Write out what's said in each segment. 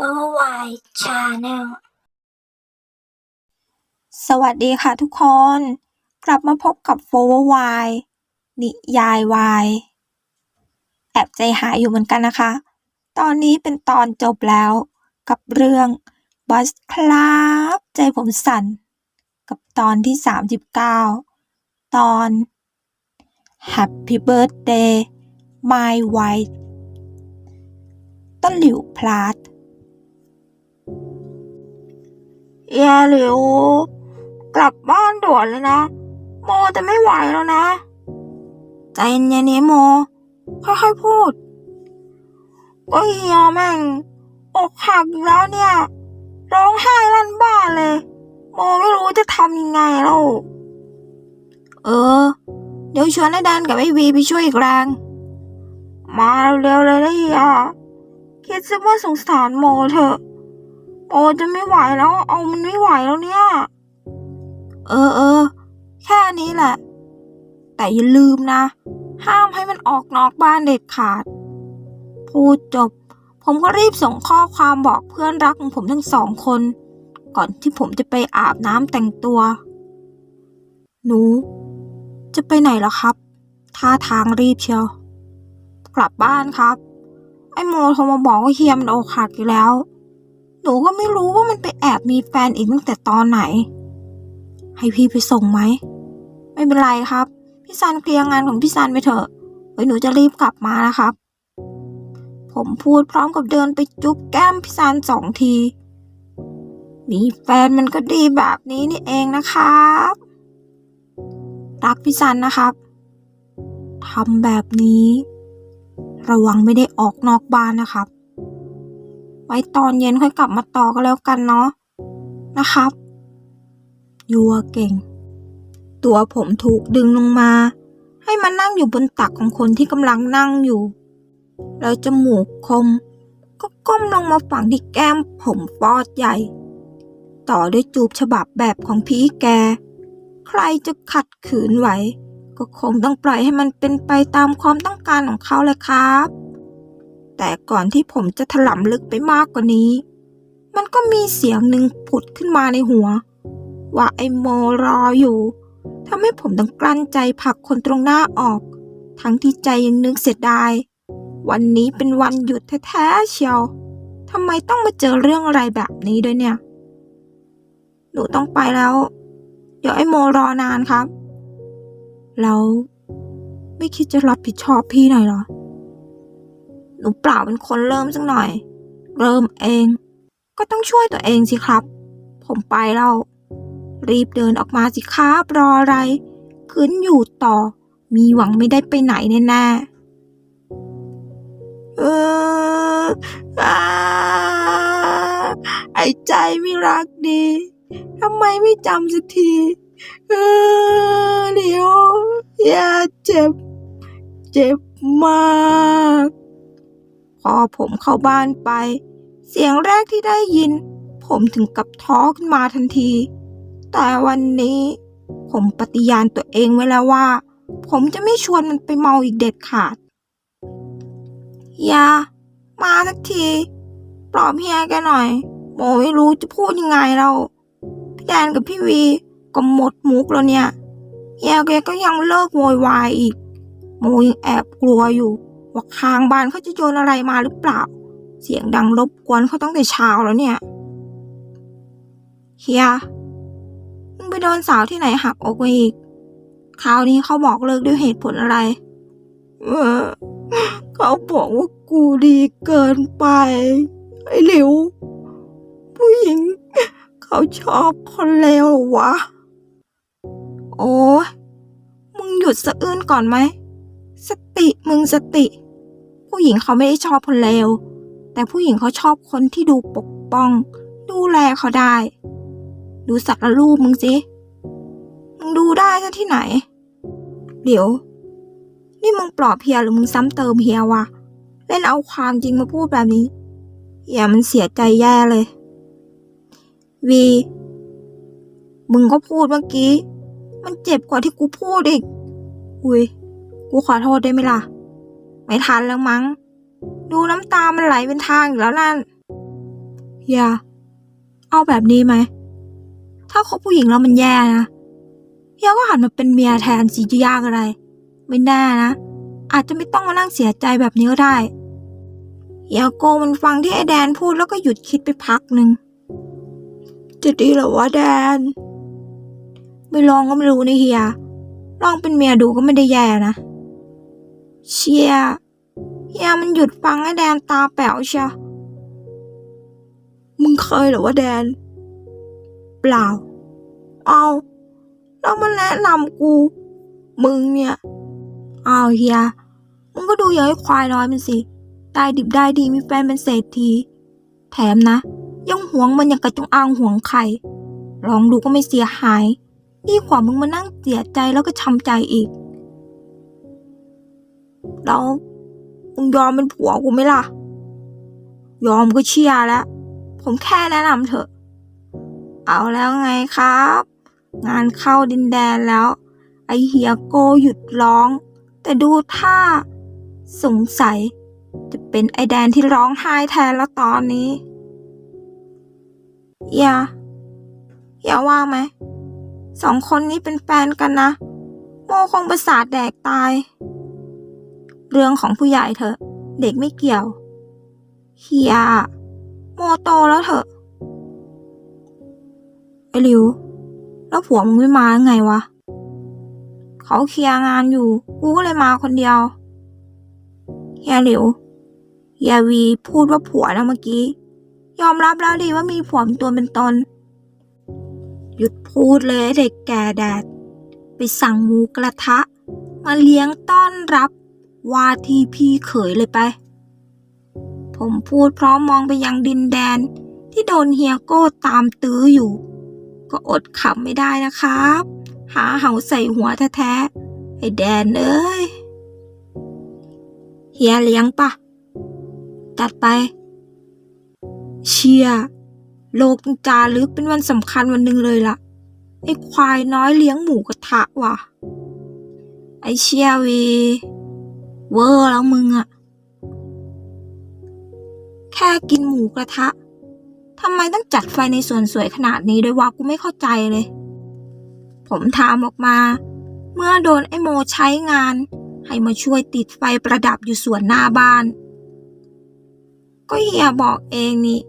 Worldwide Channel สวัสดีค่ะทุกคน กลับมาพบกับ f o r w i นิยายวายแอบใจหายอยู่เหมือนกันนะคะ ตอนนี้เป็นตอนจบแล้วกับเรื่องบัสครับใจผมสั่น กับตอนที่ 39 ตอน Happy Birthday My Wife ต้นหลิวพลาด แย่หลิว กลับบ้านด่วนเลยนะ โมจะไม่ไหวแล้วนะ ใจเย็นๆเนี่ยโม ค่อยๆพูด ก็เฮียแม่งอกหักแล้วเนี่ย ร้องไห้ลั่นบ้านเลย โมไม่รู้จะทำยังไงแล้วเออ เดี๋ยวชวนไอ้แดนกับไอ้วีไปช่วยอีกแรง มาเร็วๆเลยนะเฮียคิดซะว่าสงสารโมเถอะ โอ้จะไม่ไหวแล้ว เอามันไม่ไหวแล้วเนี่ย เออเออ แค่นี้แหละ แต่อย่าลืมนะ ห้ามให้มันออกนอกบ้านเด็ดขาด พูดจบ ผมก็รีบส่งข้อความบอกเพื่อนรักของผมทั้งสองคน ก่อนที่ผมจะไปอาบน้ำแต่งตัว หนู จะไปไหนเหรอครับ ท่าทางรีบเชียว กลับบ้านครับ ไอ้โมโทรมาบอกว่าเฮียมันอกหักอยู่แล้ว หนูก็ไม่รู้ว่ามันไปแอบมีแฟนอีกตั้งแต่ตอนไหน ให้พี่ไปส่งไหม ไม่เป็นไรครับ พี่ซันเคลียร์งานของพี่ซันไปเถอะไว้หนูจะรีบกลับมานะครับ ผมพูดพร้อมกับเดินไปจุ๊บแก้มพี่ซันสองที มีแฟนมันก็ดีแบบนี้นี่เองนะครับ รักพี่ซันนะครับทำแบบนี้ ระวังไม่ได้ออกนอกบ้านนะครับ ไว้ตอนเย็นค่อยกลับมาต่อก็แล้วกันเนาะนะครับ ยัวเก่ง ตัวผมถูกดึงลงมา ให้มานั่งอยู่บนตักของคนที่กำลังนั่งอยู่ แล้วจมูกคม ก็ก้มลงมาฝังที่แก้มผมฟอดใหญ่ ต่อด้วยจูบฉบับแบบของพี่แก ใครจะขัดขืนไหว ก็คงต้องปล่อยให้มันเป็นไปตามความต้องการของเขาเลยครับ แต่ก่อนที่ผมจะถลำลึกไปมากกว่านี้ มันก็มีเสียงหนึ่งผุดขึ้นมาในหัว ว่าไอ้โมรออยู่ทำให้ผมต้องกลั้นใจผลักคนตรงหน้าออก ทั้งที่ใจยังนึกเสียดาย วันนี้เป็นวันหยุดแท้ๆเชียวทำไมต้องมาเจอเรื่องอะไรแบบนี้ด้วยเนี่ย หนูต้องไปแล้ว เดี๋ยวไอ้โมรอนานครับ แล้ว ไม่คิดจะรับผิดชอบพี่หน่อยเหรอ หนูเปล่าเป็นคนเริ่มสักหน่อย เริ่มเอง ก็ต้องช่วยตัวเองสิครับ ผมไปแล้วรีบเดินออกมาสิครับรออะไรคืนอยู่ต่อ มีหวังไม่ได้ไปไหนแน่ๆเอออาไอ้ใจไม่รักดีทำไมไม่จำสักทีเออเดี๋ยวอย่าเจ็บ เจ็บมาก พอผมเข้าบ้านไป เสียงแรกที่ได้ยิน ผมถึงกับท้อขึ้นมาทันที แต่วันนี้ผมปฏิญาณตัวเองไว้แล้วว่า ผมจะไม่ชวนมันไปเมาอีกเด็ดขาดเฮียมาสักทีปลอบเฮียแกหน่อยโมไม่รู้จะพูดยังไงแล้วพี่แดนกับพี่วีก็หมดมุกแล้วเนี่ยเฮียแกก็ยังเลิกโวยวายอีกโมยังแอบกลัวอยู่ ว่าข้างบานเขาจะโยนอะไรมาหรือเปล่า เสียงดังรบกวนเขาตั้งแต่เช้าแล้วเนี่ย เฮีย มึงไปโดนสาวที่ไหนหักอกมาอีก คราวนี้เขาบอกเลิกด้วยเหตุผลอะไร เออ เขาบอกว่ากูดีเกินไป ไอ้หลิว ผู้หญิง เขาชอบคนเลววะ โอ้มึงหยุดสะอื้นก่อนไหม สติมึงสติ ผู้หญิงเขาไม่ได้ชอบคนเลวแต่ผู้หญิงเขาชอบคนที่ดูปกป้อง ดูแลเขาได้ ดูสัตว์ละรูปมึงสิมึงดูได้ซะที่ไหน เดี๋ยว นี่มึงปลอบเฮียหรือมึงซ้ำเติมเฮียวะเล่นเอาความจริงมาพูดแบบนี้เฮียมันเสียใจแย่เลย วี มึงก็พูดเมื่อกี้ มันเจ็บกว่าที่กูพูดอีก อุ้ย กูขอโทษได้ไหมล่ะ ไม่ทันแล้วมั้ง ดูน้ำตามันไหลเป็นทางอยู่แล้วนั่นอย่า เอาแบบนี้ไหม ถ้าคบผู้หญิงแล้วมันแย่นะเฮียก็หันมาเป็นเมียแทนสิจะยากอะไร ไม่แน่นะ อาจจะไม่ต้องมานั่งเสียใจแบบนี้ก็ได้เฮียโกมันฟังที่ไอ้แดนพูดแล้วก็หยุดคิดไปพักหนึ่งจะดีเหรอวะแดน ไม่ลองก็ไม่รู้นี่เฮีย ลองเป็นเมียดูก็ไม่ได้แย่นะ เชียเฮียมันหยุดฟังไอ้แดนตาแป๋วเชียวมึงเคยเหรอว่าแดน เปล่า เอาแล้วมันแนะนำกู มึงเนี่ยเอาเฮียมึงก็ดูอย่างไอ้ควายน้อยมันสิได้ดิบได้ดีมีแฟนเป็นเศรษฐี แถมนะ ยังหวงมันอย่างกระจงอางหวงไข่ ลองดูก็ไม่เสียหาย ดีกว่ามึงมานั่งเสียใจแล้วก็ช้ำใจอีก แล้วมึงยอมเป็นผัวกูไหมล่ะ ยอมก็เชียร์แล้ว ผมแค่แนะนำเถอะ เอาแล้วไงครับ งานเข้าดินแดนแล้ว ไอเฮียโกหยุดร้อง แต่ดูท่าสงสัย จะเป็นไอแดนที่ร้องไห้แทนแล้วตอนนี้ อย่า อย่าว่าไหม สองคนนี้เป็นแฟนกันนะ โมคงประสาทแดกตาย เรื่องของผู้ใหญ่เถอะ เด็กไม่เกี่ยว เฮีย โมโตแล้วเถอะ ไอริว แล้วผัวมึงไม่มาไงวะ เขาเคลียร์งานอยู่ กูก็เลยมาคนเดียว เฮียหลิว เฮียวีพูดว่าผัวนะเมื่อกี้ ยอมรับแล้วดีว่ามีผัวเป็นตัวเป็นตน หยุดพูดเลยเด็กแก่แดด ไปสั่งหมูกระทะ มาเลี้ยงต้อนรับ ว่าที่พี่เขยเลยไป ผมพูดพร้อมมองไปยังดินแดนที่โดนเฮียโก้ตามตื้ออยู่ ก็อดขำไม่ได้นะครับ หาเหาใส่หัวแท้ๆไอ้แดนเอ้ยเฮียเลี้ยงปะจัดไป เชียร์โลกจารึกเป็นวันสำคัญวันหนึ่งเลยล่ะ ไอ้ควายน้อยเลี้ยงหมูกระทะว่ะ ไอ้เชียร์วี เวอร์แล้วมึงอะแค่กินหมูกระทะทำไมต้องจัดไฟในสวนสวยขนาดนี้ด้วยวะกูไม่เข้าใจเลย ผมถามออกมา เมื่อโดนไอ้โมใช้งาน ให้มาช่วยติดไฟประดับอยู่สวนหน้าบ้าน ก็เฮียบอกเองนี่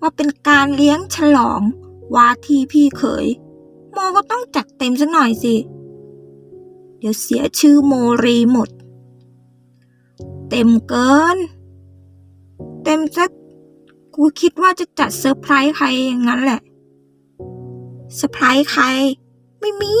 ว่าเป็นการเลี้ยงฉลองวาที่พี่เขย โมก็ต้องจัดเต็มสักหน่อยสิ เดี๋ยวเสียชื่อโมรีหมด เต็มเกิน เต็มสักกูคิดว่าจะจัดเซอร์ไพรส์ใครอย่างนั้นแหละเซอร์ไพรส์ใคร ไม่มี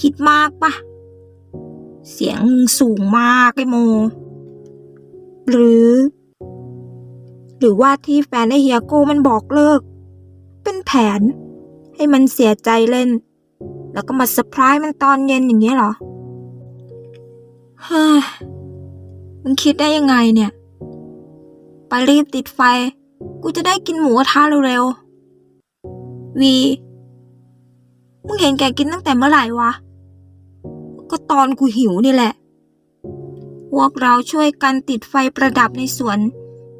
คิดมากปะเสียงสูงมากไอโม หรือ หรือว่าที่แฟนไอเฮียโก้มันบอกเลิก เป็นแผน ให้มันเสียใจเล่น แล้วก็มาเซอร์ไพรส์มันตอนเย็นอย่างเงี้ยเหรอฮ้ มึงคิดได้ยังไงเนี่ย ไปรีบติดไฟ กูจะได้กินหมูกระทะเร็วๆ วี มึงเห็นแกกินตั้งแต่เมื่อไหร่วะ ก็ตอนกูหิวนี่แหละ พวกเราช่วยกันติดไฟประดับในสวน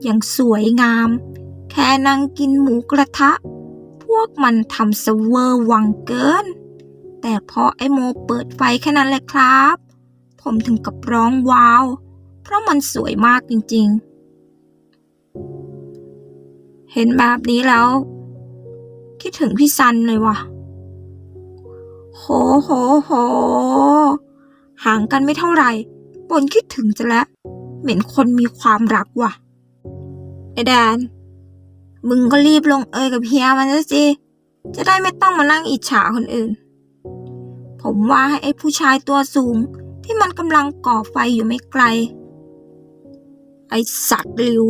อย่างสวยงาม แค่นั่งกินหมูกระทะ พวกมันทำเสเวอร์วังเกิน แต่พอไอโมเปิดไฟแค่นั้นแหละครับ ผมถึงกับร้องว้าว เพราะมันสวยมากจริง ๆ เห็นแบบนี้แล้ว คิดถึงพี่ซันเลยว่ะ โหโหโห ห่างกันไม่เท่าไหร่ปนคิดถึงจะแล้ว เหม็นคนมีความรักว่ะ ไอแดน มึงก็รีบลงเอยกับเฮียมันซะสิจะได้ไม่ต้องมานั่งอิจฉาคนอื่น ผมว่าให้ไอ้ผู้ชายตัวสูงที่มันกำลังก่อไฟอยู่ไม่ไกล ไอ้สัตว์หลิว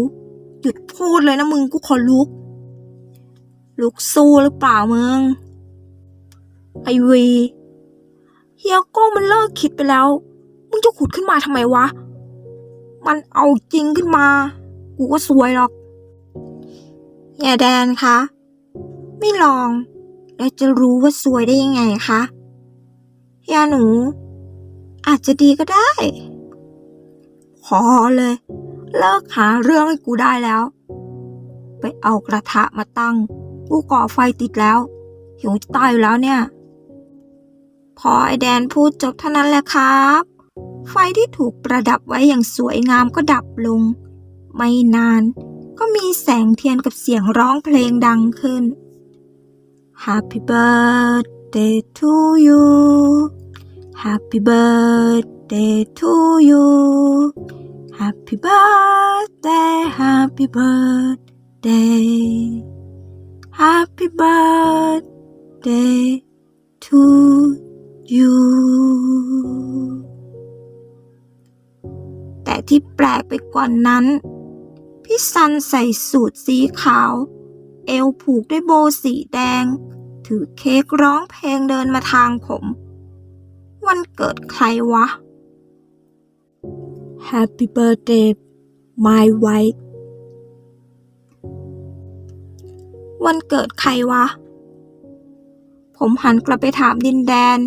หยุดพูดเลยนะมึงกูขอลุก ลุกสู้หรือเปล่ามึง ไอวีเฮียโก้มันเลิกคิดไปแล้ว มึงจะขุดขึ้นมาทำไมวะ มันเอาจริงขึ้นมา กูก็สวยหรอกเฮียแดนคะ ไม่ลอง แล้วจะรู้ว่าสวยได้ยังไงคะเฮียหนู อาจจะดีก็ได้พอเลย เลิกหาเรื่องให้กูได้แล้ว ไปเอากระทะมาตั้ง กูก่อไฟติดแล้วหิวตายอยู่แล้วเนี่ย พอไอแดนพูดจบเท่านั้นแหละครับ ไฟที่ถูกประดับไว้อย่างสวยงามก็ดับลง ไม่นานก็มีแสงเทียนกับเสียงร้องเพลงดังขึ้น Happy birthday to you Happy birthday to you Happy birthday Happy birthday Happy birthday to you แต่ที่แปลกไปกว่านั้น พี่ซันใส่สูทสีขาว เอวผูกด้วยโบว์สีแดง ถือเค้กร้องเพลงเดินมาทางผม วันเกิดใครวะ Happy birthday my wife วันเกิดใครวะ ผมหันกลับไปถามดินแดน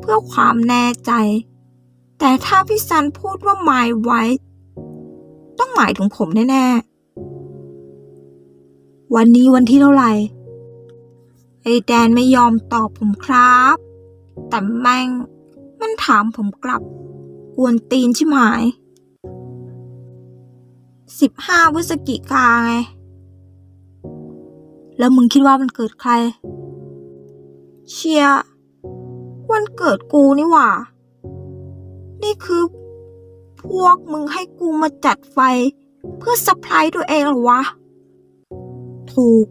เพื่อความแน่ใจ แต่ถ้าพี่ซันพูดว่า my wife ต้องหมายถึงผมแน่ ๆ วันนี้วันที่เท่าไหร่ ไอแดนไม่ยอมตอบผมครับ แต่แม่งมันถามผมกลับ วนตีนชิมหาย สิบห้าพฤศจิกาไง แล้วมึงคิดว่ามันเกิดใคร เชียร์วันเกิดกูนี่หว่า นี่คือพวกมึงให้กูมาจัดไฟ เพื่อสไพรส์ตัวเองเหรอวะ ถูก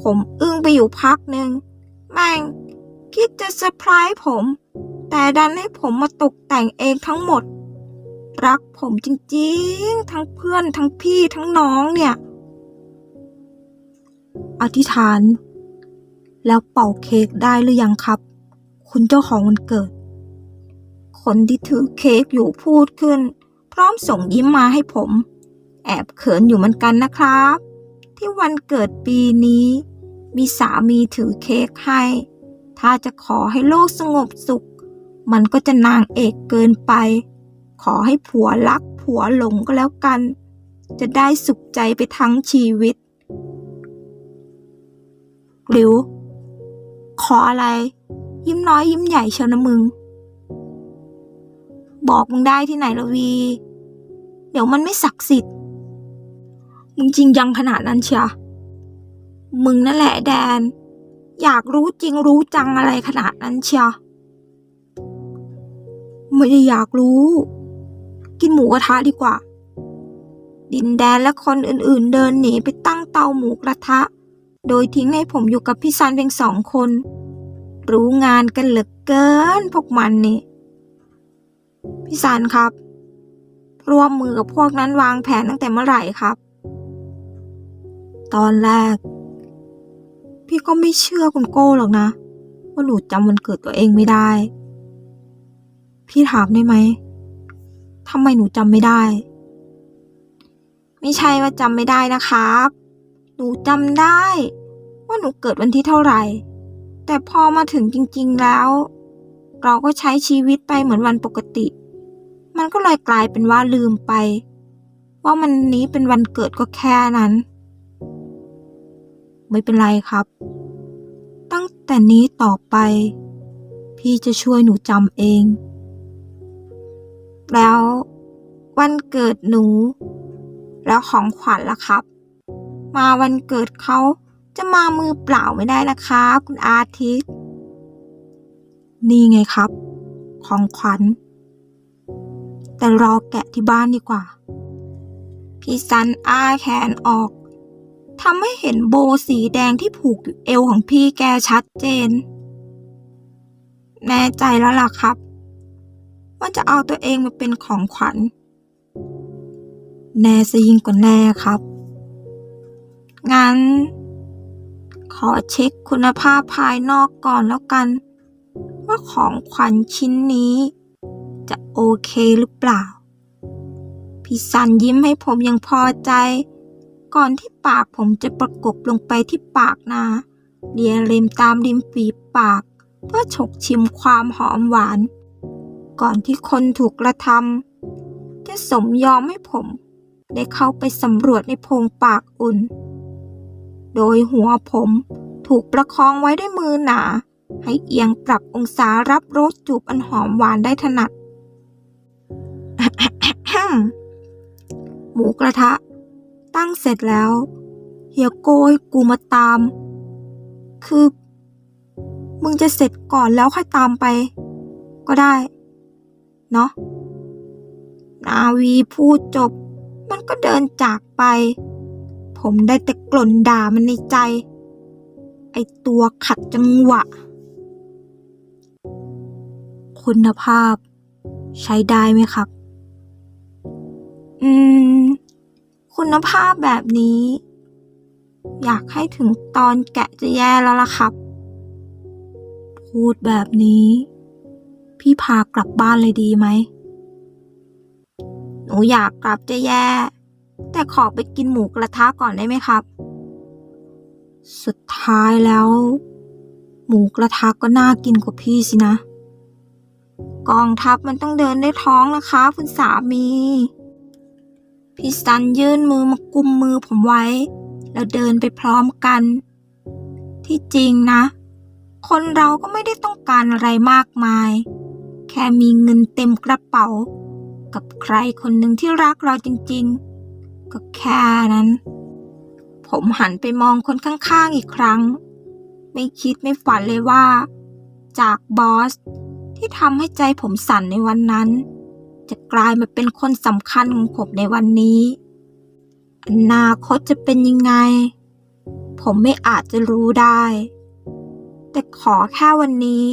ผมอึ้งไปอยู่พักหนึ่ง แม่ง คิดจะเซอร์ไพรส์ผม แต่ดันให้ผมมาตกแต่งเองทั้งหมด รักผมจริงๆ ทั้งเพื่อนทั้งพี่ทั้งน้องเนี่ย อธิษฐาน แล้วเป่าเค้กได้หรือยังครับ คุณเจ้าของวันเกิด คนที่ถือเค้กอยู่พูดขึ้น พร้อมส่งยิ้มมาให้ผม แอบเขินอยู่เหมือนกันนะครับ ที่วันเกิดปีนี้ มีสามีถือเค้กให้ ถ้าจะขอให้โลกสงบสุข มันก็จะนางเอกเกินไป ขอให้ผัวรักผัวหลงก็แล้วกัน จะได้สุขใจไปทั้งชีวิต หลิว ขออะไร ยิ้มน้อยยิ้มใหญ่เชียวนะมึง บอกมึงได้ที่ไหนละวี เดี๋ยวมันไม่ศักดิ์สิทธิ์ มึงจริงยังขนาดนั้นเชียมึงนั่นแหละแดน อยากรู้จริงรู้จังอะไรขนาดนั้นเชีย ไม่ได้อยากรู้ กินหมูกระทะดีกว่า ดินแดนและคนอื่นๆ เดินหนีไปตั้งเตาหมูกระทะ โดยทิ้งให้ผมอยู่กับพี่ซันเพียงสองคน รู้งานกันเหลือเกินพวกมันนี่ พี่ซันครับ ร่วมมือกับพวกนั้นวางแผนตั้งแต่เมื่อไหร่ครับ ตอนแรก พี่ก็ไม่เชื่อคุณโก้หรอกนะ ว่าหนูจำวันเกิดตัวเองไม่ได้ พี่ถามได้ไหมทำไมหนูจำไม่ได้ ไม่ใช่ว่าจำไม่ได้นะครับ หนูจำได้ ว่าหนูเกิดวันที่เท่าไหร่ แต่พอมาถึงจริง ๆแล้ว เราก็ใช้ชีวิตไปเหมือนวันปกติ มันก็เลยกลายเป็นว่าลืมไป ว่ามันนี้เป็นวันเกิดก็แค่นั้น ไม่เป็นไรครับ ตั้งแต่นี้ต่อไป พี่จะช่วยหนูจำเอง แล้ว วันเกิดหนู แล้วของขวัญล่ะครับ มาวันเกิดเขาจะมามือเปล่าไม่ได้นะคะคุณอาทิตย์ นี่ไงครับ ของขวัญ แต่รอแกะที่บ้านดีกว่า พี่ซันอ้าแขนออกทำให้เห็นโบสีแดงที่ผูกอยู่เอวของพี่แกชัดเจน แน่ใจแล้วล่ะครับ ว่าจะเอาตัวเองมาเป็นของขวัญ แน่ซะยิ่งกว่าแน่ครับ งั้น ขอเช็คคุณภาพภายนอกก่อนแล้วกัน ว่าของขวัญชิ้นนี้ จะโอเคหรือเปล่า พี่สันยิ้มให้ผมยังพอใจ ก่อนที่ปากผมจะประกบลงไปที่ปากนาเลียเล็มตามริมฝีปาก เพื่อฉกชิมความหอมหวาน ก่อนที่คนถูกกระทำจะสมยอมให้ผม ได้เข้าไปสำรวจในโพรงปากอุ่น โดยหัวผมถูกประคองไว้ด้วยมือหนา ให้เอียงปรับองศารับรสจูบอันหอมหวานได้ถนัด หมูกระทะ ตั้งเสร็จแล้ว เฮียโกยกูมาตาม คือ มึงจะเสร็จก่อนแล้วค่อยตามไป ก็ได้ เนาะ นาวีพูดจบ มันก็เดินจากไป ผมได้แต่กล่นด่ามันในใจ ไอตัวขัดจังหวะ คุณภาพ ใช้ได้ไหมครับ อืม คุณภาพแบบนี้ อยากให้ถึงตอนแกะจะแย่แล้วล่ะครับ พูดแบบนี้ พี่พากลับบ้านเลยดีไหม หนูอยากกลับจะแย่ แต่ขอไปกินหมูกระทะก่อนได้ไหมครับ สุดท้ายแล้ว หมูกระทะก็น่ากินกว่าพี่สินะ กองทัพมันต้องเดินด้วยท้องนะคะ คุณสามี พี่ซันยื่นมือมากุมมือผมไว้ แล้วเดินไปพร้อมกัน ที่จริงนะคนเราก็ไม่ได้ต้องการอะไรมากมาย แค่มีเงินเต็มกระเป๋า กับใครคนหนึ่งที่รักเราจริงๆ ก็แค่นั้น ผมหันไปมองคนข้างๆอีกครั้ง ไม่คิดไม่ฝันเลยว่า จากบอสที่ทำให้ใจผมสั่นในวันนั้น จะกลายมาเป็นคนสำคัญของผมในวันนี้อนาคตจะเป็นยังไง ผมไม่อาจจะรู้ได้ แต่ขอแค่วันนี้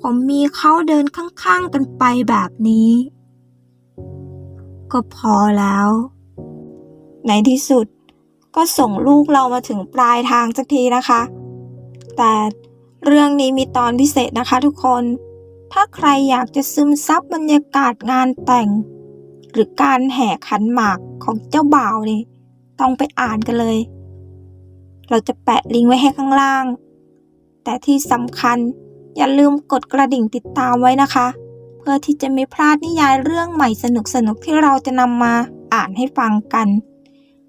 ผมมีเขาเดินข้างๆกันไปแบบนี้ ก็พอแล้ว ในที่สุดก็ส่งลูกเรามาถึงปลายทางสักทีนะคะ แต่เรื่องนี้มีตอนพิเศษนะคะทุกคน ถ้าใครอยากจะซึมซับบรรยากาศงานแต่ง หรือการแห่ขันหมากของเจ้าบ่าวนี่ต้องไปอ่านกันเลย เราจะแปะลิงก์ไว้ให้ข้างล่าง แต่ที่สำคัญ อย่าลืมกดกระดิ่งติดตามไว้นะคะ เพื่อที่จะไม่พลาดนิยายเรื่องใหม่สนุกๆที่เราจะนำมาอ่านให้ฟังกัน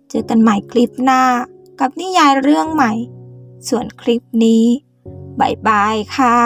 เจอกันใหม่คลิปหน้า กับนิยายเรื่องใหม่ ส่วนคลิปนี้บายบายค่ะ